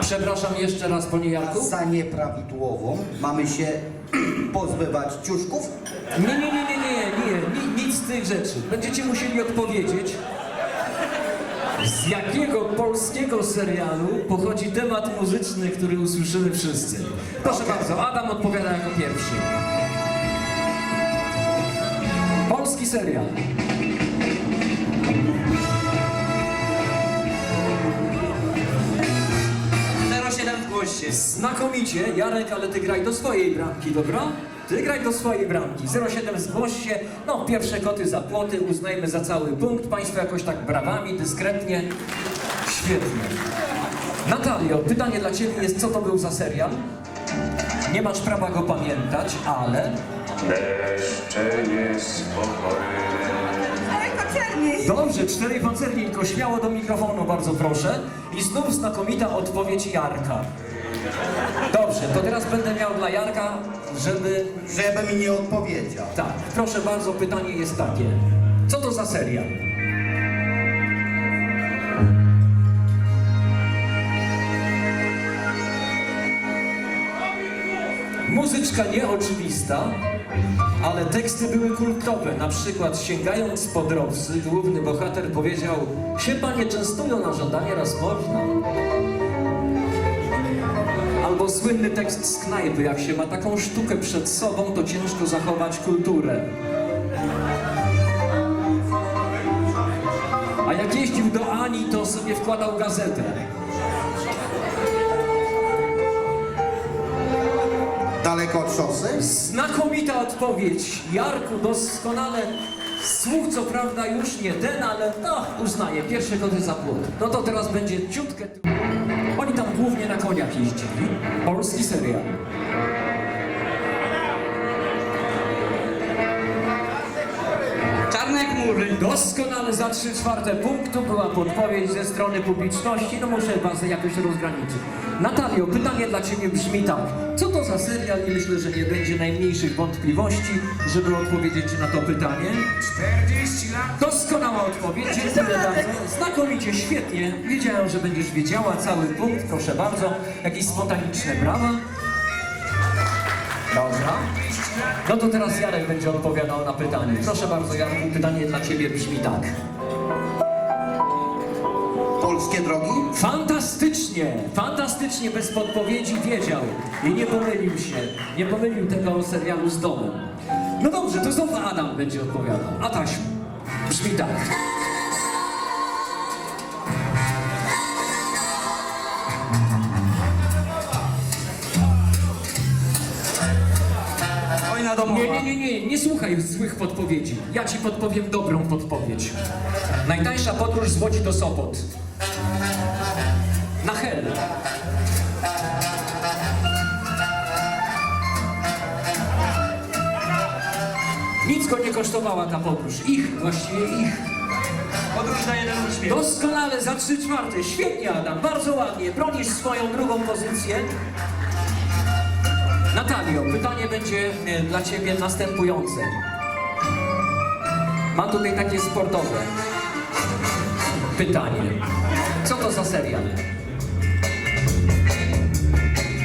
Przepraszam jeszcze raz, panie Jarku. Za nieprawidłową mamy się pozbywać ciuszków? Nie, nie, nie, nie, nie, nie, ni- nic z tych rzeczy. Będziecie musieli odpowiedzieć, z jakiego polskiego serialu pochodzi temat muzyczny, który usłyszymy wszyscy. Proszę bardzo, Adam odpowiada jako pierwszy. Polski serial. Znakomicie, Jarek, ale ty graj do swojej bramki, dobra? Ty graj do swojej bramki. 07 zgłoś się. No, pierwsze koty za płoty, uznajmy za cały punkt. Państwo jakoś tak brawami, dyskretnie. Świetnie. Natalio, pytanie dla ciebie jest, co to był za serial? Nie masz prawa go pamiętać, ale... Deszcze koczerni! Dobrze, cztery pancerni, tylko śmiało do mikrofonu, bardzo proszę. I znów znakomita odpowiedź Jarka. Dobrze, to teraz będę miał dla Jarka, żeby Żeby mi nie odpowiedział. Tak, proszę bardzo, pytanie jest takie. Co to za serial? Muzyczka nieoczywista, ale teksty były kultowe. Na przykład sięgając po drobsy, główny bohater powiedział się panie częstują na żądanie raz można. Albo słynny tekst z knajpy, jak się ma taką sztukę przed sobą, to ciężko zachować kulturę. A jak jeździł do Ani, to sobie wkładał gazetę. Daleko od szosy? Znakomita odpowiedź. Jarku, doskonale. Słuch co prawda już nie ten, ale no, uznaję. Pierwsze koty za płot. No to teraz będzie ciutkę... Oni tam głównie na koniach jeździli. Polski serial. Chmury. Doskonale za 3 czwarte punktu była podpowiedź ze strony publiczności. No muszę was jakoś rozgraniczyć. Natalio, pytanie dla ciebie brzmi tak. Co to za serial i myślę, że nie będzie najmniejszych wątpliwości, żeby odpowiedzieć na to pytanie. 40 lat. Doskonała odpowiedź, dziękuję bardzo. Znakomicie, świetnie. Wiedziałem, że będziesz wiedziała cały punkt, proszę bardzo. Jakieś spontaniczne brawa. Dobra. No to teraz Jarek będzie odpowiadał na pytanie. Proszę bardzo, Jarku, pytanie dla Ciebie brzmi tak. Polskie drogi? Fantastycznie, fantastycznie, bez podpowiedzi wiedział i nie pomylił się, nie pomylił tego serialu z domem. No dobrze, to znowu Adam będzie odpowiadał. A taśm, brzmi tak. Domowa. Nie, nie, nie, nie, nie słuchaj złych podpowiedzi. Ja ci podpowiem dobrą podpowiedź. Najtańsza podróż z Łodzi do Sopot. Na Hel. Nic go nie kosztowała ta podróż. Ich, właściwie ich. Podróż na jeden uśmiech. Doskonale za trzy czwarte. Świetnie, Adam, bardzo ładnie. Bronisz swoją drugą pozycję. Natalio, pytanie będzie e, dla Ciebie następujące. Mam tutaj takie sportowe pytanie. Co to za serial?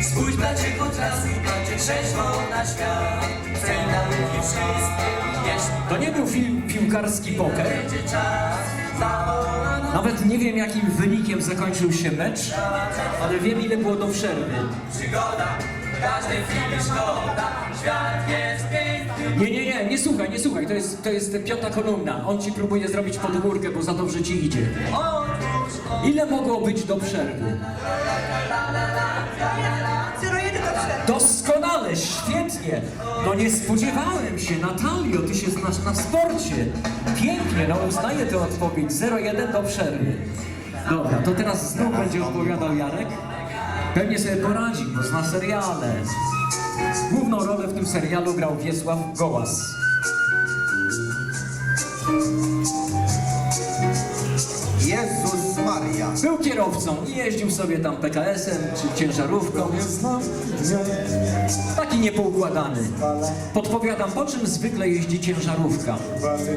Spójrz bracie po czasu, patrzcie trzeźwo na świat Cel na ludzi wszystkim, jeszcze To nie był film piłkarski poker. będzie czas Nawet nie wiem, jakim wynikiem zakończył się mecz, ale wiem, ile było do przerwy. przygoda każdej chwili szkoda Świat jest piękny Nie, nie, nie, nie słuchaj, nie słuchaj, to jest, to jest piąta kolumna. On ci próbuje zrobić podgórkę, bo za dobrze ci idzie. Ile mogło być do przerwy? 01 do 4. Doskonale, świetnie. No nie spodziewałem się, Natalio, ty się znasz na sporcie. Pięknie, no uznaję tę odpowiedź. 0-1 do przerwy. Dobra, to teraz znów będzie odpowiadał Jarek. Pewnie sobie poradzi, bo zna seriale. Główną rolę w tym serialu grał Wiesław Gołas. Jezus Maria. Był kierowcą i jeździł sobie tam PKS-em czy ciężarówką. Taki niepoukładany. Podpowiadam, po czym zwykle jeździ ciężarówka.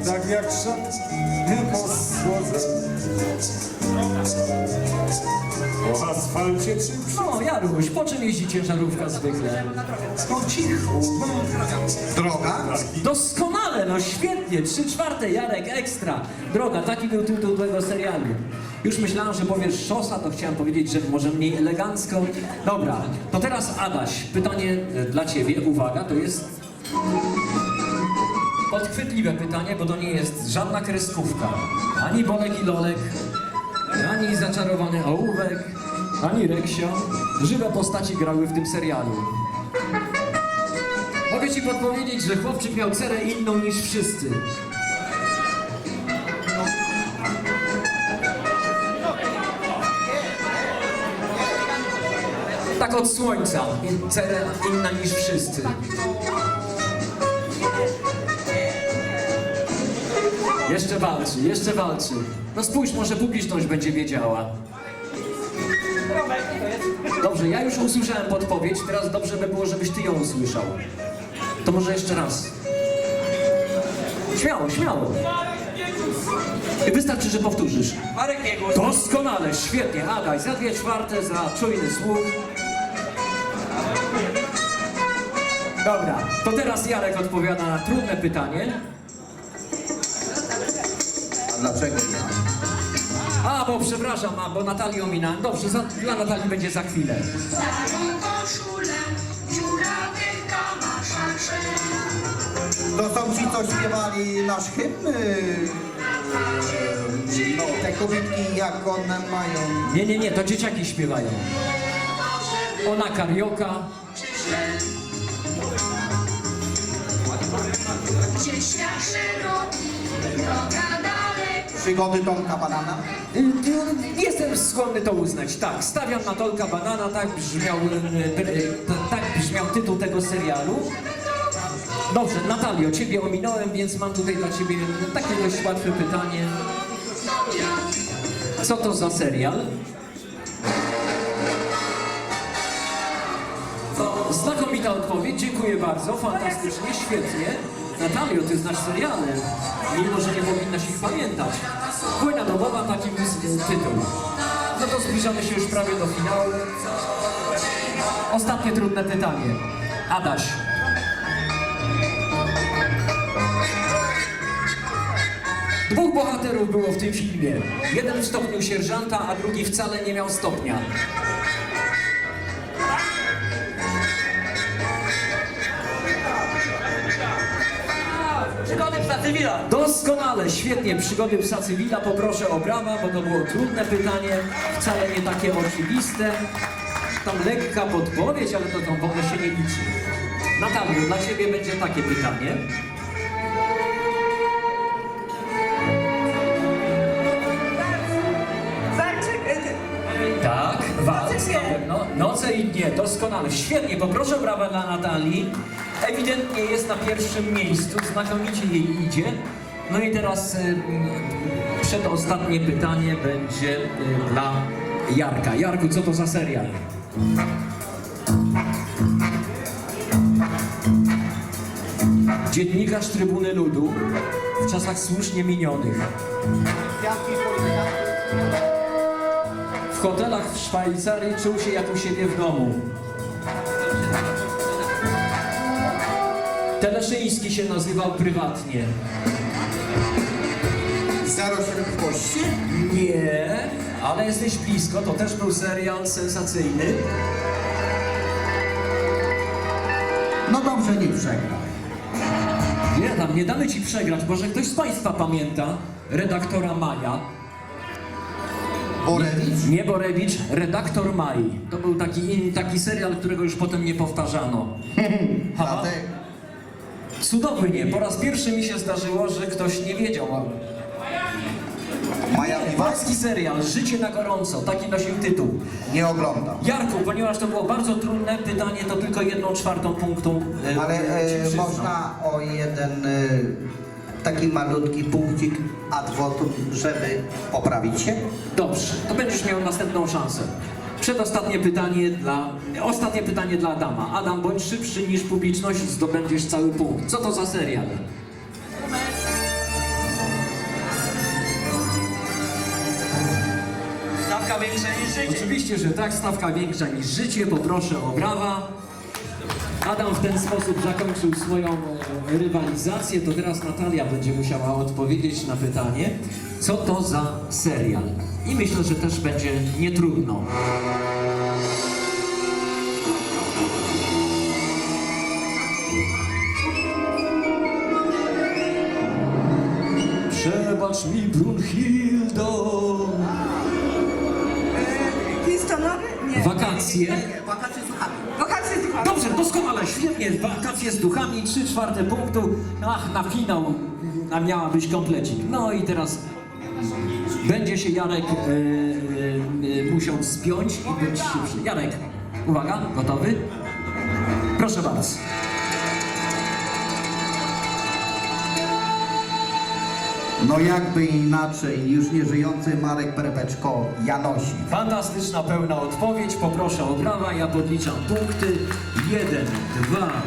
Tak jak szat, nie po słodze. Po asfalcie czy No, Jaruś, po czym jeździ ciężarówka zwykle? Po cichu. Droga? Doskonale, no świetnie, trzy czwarte Jarek ekstra. Droga, taki był tytuł tego serialu. Już myślałem, że powiesz szosa, to chciałem powiedzieć, że może mniej elegancko. Dobra, to teraz Adaś, pytanie e, dla ciebie, uwaga, to jest podchwytliwe pytanie, bo to nie jest żadna kreskówka. Ani Bolek i Lolek, ani zaczarowany ołówek, ani Reksio. Żywe postaci grały w tym serialu. Mogę ci podpowiedzieć, że chłopczyk miał cerę inną niż wszyscy. Tak od słońca. Cerę inna niż wszyscy. Jeszcze walczy, jeszcze walczy. No spójrz, może publiczność będzie wiedziała. Dobrze, ja już usłyszałem podpowiedź, teraz dobrze by było, żebyś ty ją usłyszał. To może jeszcze raz. Śmiało, śmiało. I wystarczy, że powtórzysz. Marek Biegłosz. Doskonale, świetnie. Adaj, za dwie czwarte, za czujny słuch. Dobra, to teraz Jarek odpowiada na trudne pytanie. A dlaczego ja? A, bo przepraszam, a, bo Natalię ominąłem. Dobrze, za, dla Natalii będzie za chwilę. Starą koszulę, kamaszach To są ci, co śpiewali nasz hymn? No, te kobietki, jak one mają... Nie, nie, nie, to dzieciaki śpiewają. Ona karioka. Gdzie świat szeroki, droga Przygody Tomka Banana? Y, y, Jestem skłonny to uznać. Tak, stawiam na Tolka Banana, tak brzmiał, y, tak brzmiał tytuł tego serialu. Dobrze, Natalio, ciebie ominąłem, więc mam tutaj dla ciebie takie dość łatwe pytanie. Co to za serial? Znakomita odpowiedź, dziękuję bardzo, fantastycznie, świetnie. Natalio, ty znasz seriale, mimo że nie powinnaś ich pamiętać. Płyna domowa, taki jest tytuł. No to zbliżamy się już prawie do finału. Ostatnie trudne pytanie. Adaś. Dwóch bohaterów było w tym filmie. Jeden w stopniu sierżanta, a drugi wcale nie miał stopnia. Psa cywila. Doskonale, świetnie, przygody psa cywila, poproszę o brawa, bo to było trudne pytanie, wcale nie takie oczywiste. Tam lekka podpowiedź, ale to tam w ogóle się nie liczy. Natalio, dla Ciebie będzie takie pytanie. Y, Tak, walc Noce na pewno. Noce i dnie, doskonale, świetnie, poproszę o brawa dla Natalii. Ewidentnie jest na pierwszym miejscu, znakomicie jej idzie. No i teraz y, y, przedostatnie pytanie będzie y, dla Jarka. Jarku, co to za serial? Dziennikarz Trybuny Ludu w czasach słusznie minionych. W hotelach w Szwajcarii czuł się jak u siebie w domu. Teleszyński się nazywał prywatnie. Zero szybkości? Nie, ale jesteś blisko, to też był serial sensacyjny. No dobrze, nie przegra. Nie tam, nie damy ci przegrać, może ktoś z Państwa pamięta redaktora Maja. Borewicz? Nie Borewicz, redaktor Maj. To był taki, in, taki serial, którego już potem nie powtarzano. Ha, Dlatego. Cudownie, po raz pierwszy mi się zdarzyło, że ktoś nie wiedział. Maja Piwarski? Polski serial Życie na gorąco, taki nosił tytuł. Nie oglądam. Jarku, ponieważ to było bardzo trudne pytanie, to tylko jedną czwartą punktu e, Ale ci e, przyznam. można o jeden e, taki malutki punkcik adwotu, żeby poprawić się? Dobrze, to będziesz miał następną szansę. Przedostatnie pytanie dla... Ostatnie pytanie dla Adama. Adam, bądź szybszy niż publiczność, zdobędziesz cały punkt. Co to za serial? Stawka większa niż życie. Oczywiście, że tak, stawka większa niż życie, poproszę o brawa. Adam w ten sposób zakończył swoją e, rywalizację, to teraz Natalia będzie musiała odpowiedzieć na pytanie, co to za serial. I myślę, że też będzie nietrudno. Przebacz mi, Brunhildo. Histonowy? Nie. Wakacje. Wakacje. Wakacje z duchami. Dobrze, doskonale, świetnie. Wakacje z duchami, 3 czwarte punktu. Ach, na finał miała być komplecik. No i teraz będzie się Jarek e, e, musiał spiąć i być szybszy. Jarek, uwaga, gotowy? Proszę bardzo. No jakby inaczej, już nieżyjący Marek Perepeczko Janosi. Fantastyczna, pełna odpowiedź. Poproszę o brawa. Ja podliczam punkty. Jeden, dwa.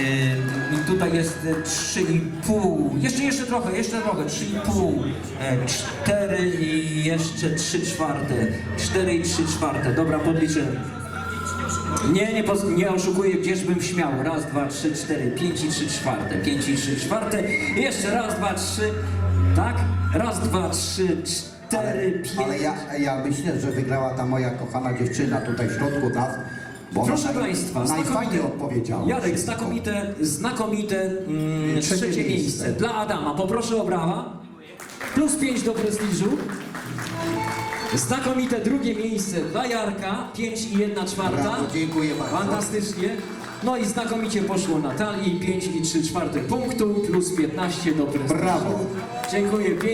Yy, I tutaj jest e, trzy i pół. Jeszcze, jeszcze trochę, jeszcze trochę. Trzy i pół. E, cztery i jeszcze trzy czwarte. Cztery i trzy czwarte. Dobra, podliczę. Nie, nie, nie oszukuję, gdzieżbym śmiał. Raz, dwa, trzy, cztery, pięć i trzy czwarte. Pięć i trzy czwarte. Jeszcze raz, dwa, trzy. Tak? Raz, dwa, trzy, cztery, pięć. Ale ja, ja myślę, że wygrała ta moja kochana dziewczyna tutaj w środku nas. Bo Proszę ona Państwa, najfajniej znakomite, odpowiedziała. Jarek, znakomite, znakomite mm, Trzecie trzecie, miejsce. miejsce. dla Adama. Poproszę o brawa. Plus 5 do prestiżu. Znakomite drugie miejsce dla Jarka, 5 i 1 czwarta. Brawo, dziękuję bardzo. Fantastycznie. No i znakomicie poszło Natalii, 5 i 3 czwarte punktu, plus 15 do prestiżu. Brawo. Dziękuję pięknie.